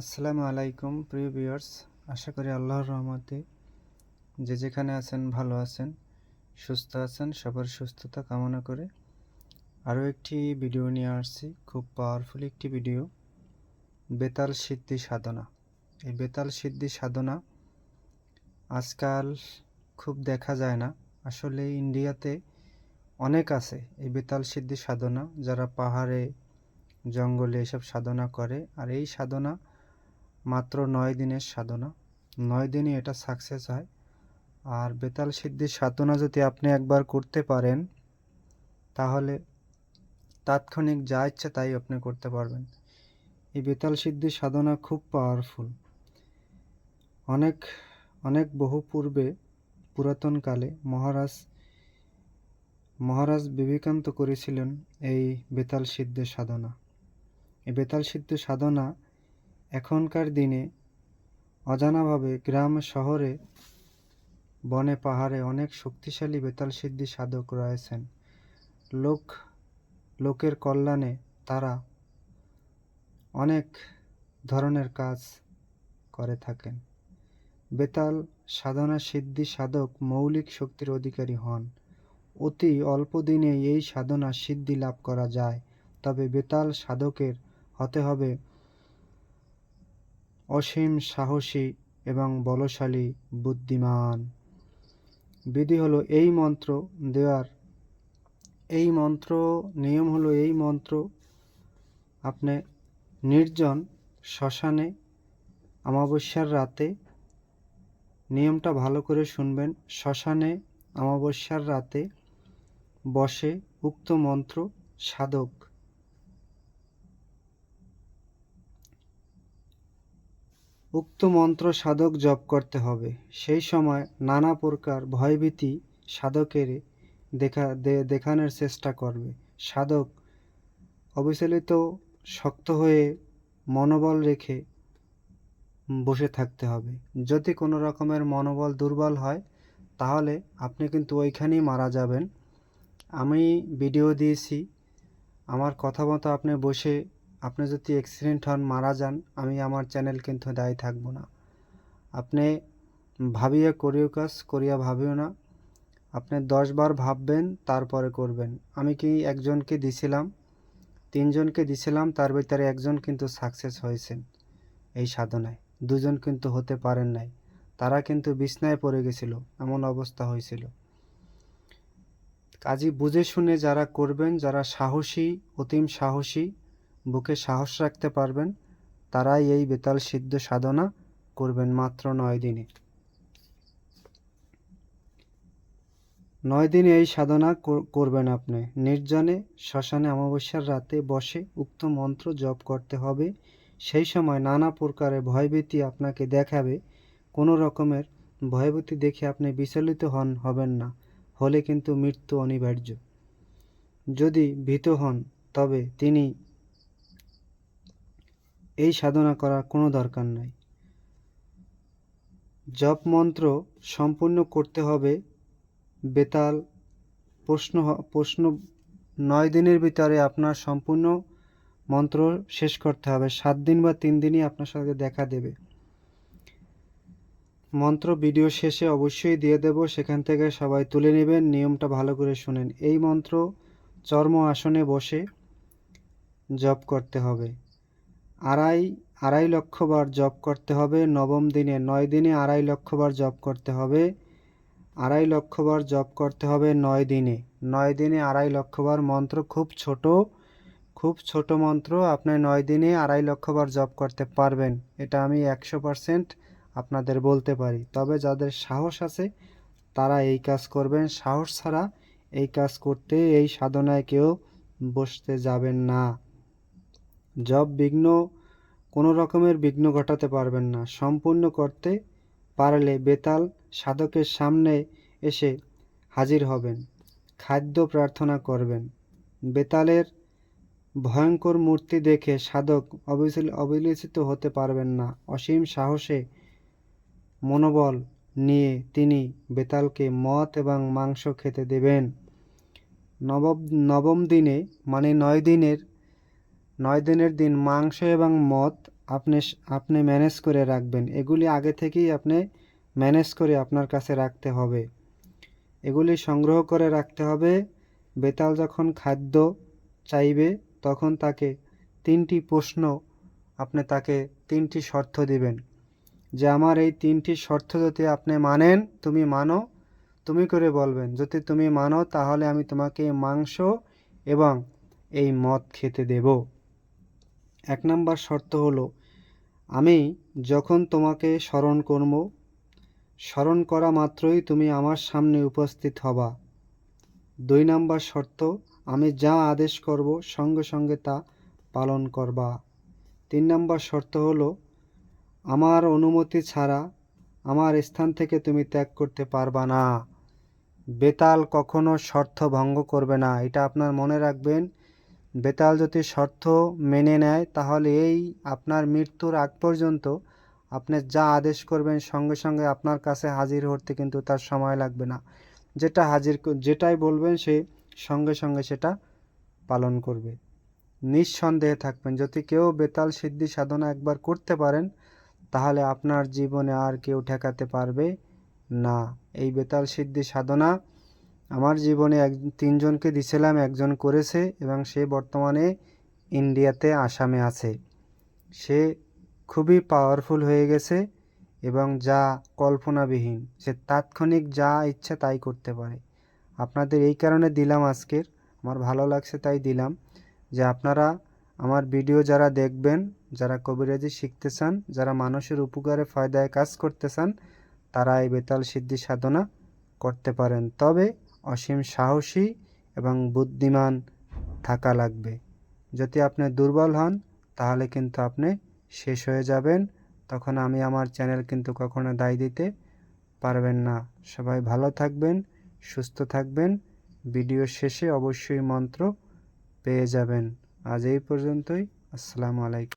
আসসালামু আলাইকুম, প্রিয় ভিউয়ার্স। আশা করি আল্লাহর রহমতে যে যেখানে আছেন, ভালো আছেন, সুস্থ আছেন, সবার সুস্থতা কামনা করে আরও একটি ভিডিও নিয়ে আসছি। খুব পাওয়ারফুল একটি ভিডিও, বেতাল সিদ্ধি সাধনা। এই বেতাল সিদ্ধি সাধনা আজকাল খুব দেখা যায় না। আসলে ইন্ডিয়াতে অনেক আছে এই বেতাল সিদ্ধি সাধনা। যারা পাহাড়ে, জঙ্গলে এসব সাধনা করে, আর এই সাধনা মাত্র নয় দিনের সাধনা। নয় দিনে এটা সাকসেস হয়। আর বেতাল সিদ্ধির সাধনা যদি আপনি একবার করতে পারেন, তাহলে তাৎক্ষণিক যা ইচ্ছে তাই আপনি করতে পারবেন। এই বেতাল সিদ্ধির সাধনা খুব পাওয়ারফুল অনেক অনেক বহু পূর্বে পুরাতনকালে মহারাজ মহারাজ বিবেকান্ত করেছিলেন এই বেতাল সিদ্ধের সাধনা। এই বেতাল সিদ্ধের সাধনা এখনকার দিনে অজানাভাবে গ্রাম, শহরে, বনে, পাহাড়ে অনেক শক্তিশালী বেতাল সিদ্ধি সাধক রয়েছেন। লোক, লোকের কল্যাণে তারা অনেক ধরনের কাজ করে থাকেন। বেতাল সাধনা সিদ্ধি সাধক মৌলিক শক্তির অধিকারী হন। অতি অল্প দিনে এই সাধনা সিদ্ধি লাভ করা যায়। তবে বেতাল সাধকের হতে হবে অসীম সাহসী এবং বলশালী বুদ্ধিমান। বিধি হলো এই মন্ত্র দেওয়ার। এই মন্ত্র, নিয়ম হলো এই মন্ত্র, আপনি নির্জন শ্মশানে অমাবস্যার রাতে নিয়মটা ভালো করে শুনবেন। শ্মশানে অমাবস্যার রাতে বসে উক্ত মন্ত্র সাধক। উক্ত মন্ত্র সাধক জপ করতে হবে। সেই সময় নানা প্রকার ভয়ভীতি সাধকের দেখা দেখানোর চেষ্টা করবে। সাধক অবিচলিত, শক্ত হয়ে মনোবল রেখে বসে থাকতে হবে। যদি কোনো রকমের মনোবল দুর্বল হয়, তাহলে আপনি কিন্তু ওইখানেই মারা যাবেন। আমি ভিডিও দিয়েছি। আমার কথা মতো আপনি বসে আপনি যদি অ্যাক্সিডেন্ট হন, মারা যান, আমি আমার চ্যানেল কিন্তু দায়ী থাকব না। আপনি ভাবিয়া করিও কাজ, করিয়া ভাবিও না। আপনি দশবার ভাববেন, তারপরে করবেন। আমি কি একজনকে দিছিলাম? তিনজনকে দিছিলাম, তার ভিতরে একজন কিন্তু সাকসেস হয়েছেন এই সাধনায়। দুজন কিন্তু হতে পারেন নাই। তারা কিন্তু বিছনায় পড়ে গেছিল, এমন অবস্থা হয়েছিল। কাজী বুঝে শুনে যারা করবেন, যারা সাহসী, অতিম সাহসী বুকে সাহস রাখতে পারবেন, তারাই এই বেতাল সিদ্ধ সাধনা করবেন মাত্র নয় দিনে। নয় দিনে এই সাধনা করবেন আপনি। নির্জনে, শ্মশানে, অমাবস্যার রাতে বসে উক্ত মন্ত্র জপ করতে হবে। সেই সময় নানা প্রকারের ভয়ভীতি আপনাকে দেখাবে। কোনো রকমের ভয়ভীতি দেখে আপনি বিচলিত হন, হবেন না। হলে কিন্তু মৃত্যু অনিবার্য। যদি ভীত হন, তবে তিনি এই সাধনা করার কোনো দরকার নাই। জপ মন্ত্র সম্পূর্ণ করতে হবে বেতাল প্রশ্ন প্রশ্ন নয় দিনের ভিতরে আপনার সম্পূর্ণ মন্ত্র শেষ করতে হবে। সাত দিন বা তিন দিনই আপনার সাথে দেখা দেবে। মন্ত্র ভিডিও শেষে অবশ্যই দিয়ে দেব। সেখান থেকে সবাই তুলে নেবেন। নিয়মটা ভালো করে শুনেন। এই মন্ত্র চর্ম আসনে বসে জপ করতে হবে। আড়াই আড়াই লক্ষ বার জপ করতে হবে, নবম দিনে নয় দিনে আড়াই লক্ষ বার জপ করতে হবে, আড়াই লক্ষ বার জপ করতে হবে নয় দিনে। নয় দিনে আড়াই লক্ষ বার মন্ত্র খুব ছোট খুব ছোট মন্ত্র, আপনি নয় দিনে আড়াই লক্ষ বার জপ করতে পারবেন। এটা আমি একশো পারসেন্ট আপনাদের বলতে পারি। তবে যাদের সাহস আছে, তারা এই কাজ করবেন। সাহস ছাড়া এই কাজ করতে, এই সাধনায় কেউ বসতে যাবেন না। জব বিঘ্ন কোনো রকমের বিঘ্ন ঘটাতে পারবেন না। সম্পূর্ণ করতে পারলে বেতাল সাধকের সামনে এসে হাজির হবেন, খাদ্য প্রার্থনা করবেন। বেতালের ভয়ঙ্কর মূর্তি দেখে সাধক অবিচলিত হতে পারবেন না। অসীম সাহসে মনোবল নিয়ে তিনি বেতালকে মদ এবং মাংস খেতে দেবেন। নবম নবম দিনে মানে নয় দিনের নয় দিনের দিন মাংস এবং মদ আপনি আপনি ম্যানেজ করে রাখবেন। এগুলি আগে থেকেই আপনি ম্যানেজ করে আপনার কাছে রাখতে হবে। এগুলি সংগ্রহ করে রাখতে হবে। বেতাল যখন খাদ্য চাইবে, তখন তাকে তিনটি প্রশ্ন আপনি তাকে তিনটি শর্ত দিবেন। যে আমার এই তিনটি শর্ত যদি আপনি মানেন, তুমি মানো, তুমি করে বলবেন, যদি তুমি মানো, তাহলে আমি তোমাকে মাংস এবং এই মদ খেতে দেব। এক নম্বর শর্ত হলো, আমি যখন তোমাকে স্মরণ করব, স্মরণ করা মাত্রই তুমি আমার সামনে উপস্থিত হবা। দুই নম্বর শর্ত, আমি যা আদেশ করব সঙ্গে সঙ্গে তা পালন করবা। তিন নম্বর শর্ত হলো, আমার অনুমতি ছাড়া আমার স্থান থেকে তুমি ত্যাগ করতে পারবা না। বেতাল কখনো শর্ত ভঙ্গ করবে না, এটা আপনার মনে রাখবেন। বেতাল যদি শর্ত মেনে নেয়, তাহলে এই আপনার মৃত্যুর আগ পর্যন্ত আপনি যা আদেশ করবেন সঙ্গে সঙ্গে আপনার কাছে হাজির হতে কিন্তু তার সময় লাগবে না। যেটা হাজির যেটাই বলবেন সে সঙ্গে সঙ্গে সেটা পালন করবে। নিঃসন্দেহে থাকবেন, যদি কেউ বেতাল সিদ্ধি সাধনা একবার করতে পারেন, তাহলে আপনার জীবনে আর কেউ ঠেকাতে পারবে না। এই বেতাল সিদ্ধি সাধনা আমার জীবনে এক, তিনজনকে দিছিলাম, একজন করেছে এবং সে বর্তমানে ইন্ডিয়াতে আসামে আছে। সে খুবই পাওয়ারফুল হয়ে গেছে এবং যা কল্পনাবিহীন, সে তাৎক্ষণিক যা ইচ্ছা তাই করতে পারে। আপনাদের এই কারণে দিলাম আজকের, আমার ভালো লাগছে তাই দিলাম। যে আপনারা আমার ভিডিও যারা দেখবেন, যারা কবিরাজি শিখতে চান, যারা মানুষের উপকারে ফায়দায় কাজ করতে চান, তারা এই বেতাল সিদ্ধি সাধনা করতে পারেন। তবে অসীম সাহসী এবং বুদ্ধিমান থাকা লাগবে। যদি আপনি দুর্বল হন, তাহলে কিন্তু আপনি শেষ হয়ে যাবেন। তখন আমি আমার চ্যানেল কিন্তু কখনো দায় দিতে পারবেন না। সবাই ভালো থাকবেন, সুস্থ থাকবেন। ভিডিও শেষে অবশ্যই মন্ত্র পেয়ে যাবেন। আজ এই পর্যন্তই। আসসালামু আলাইকুম।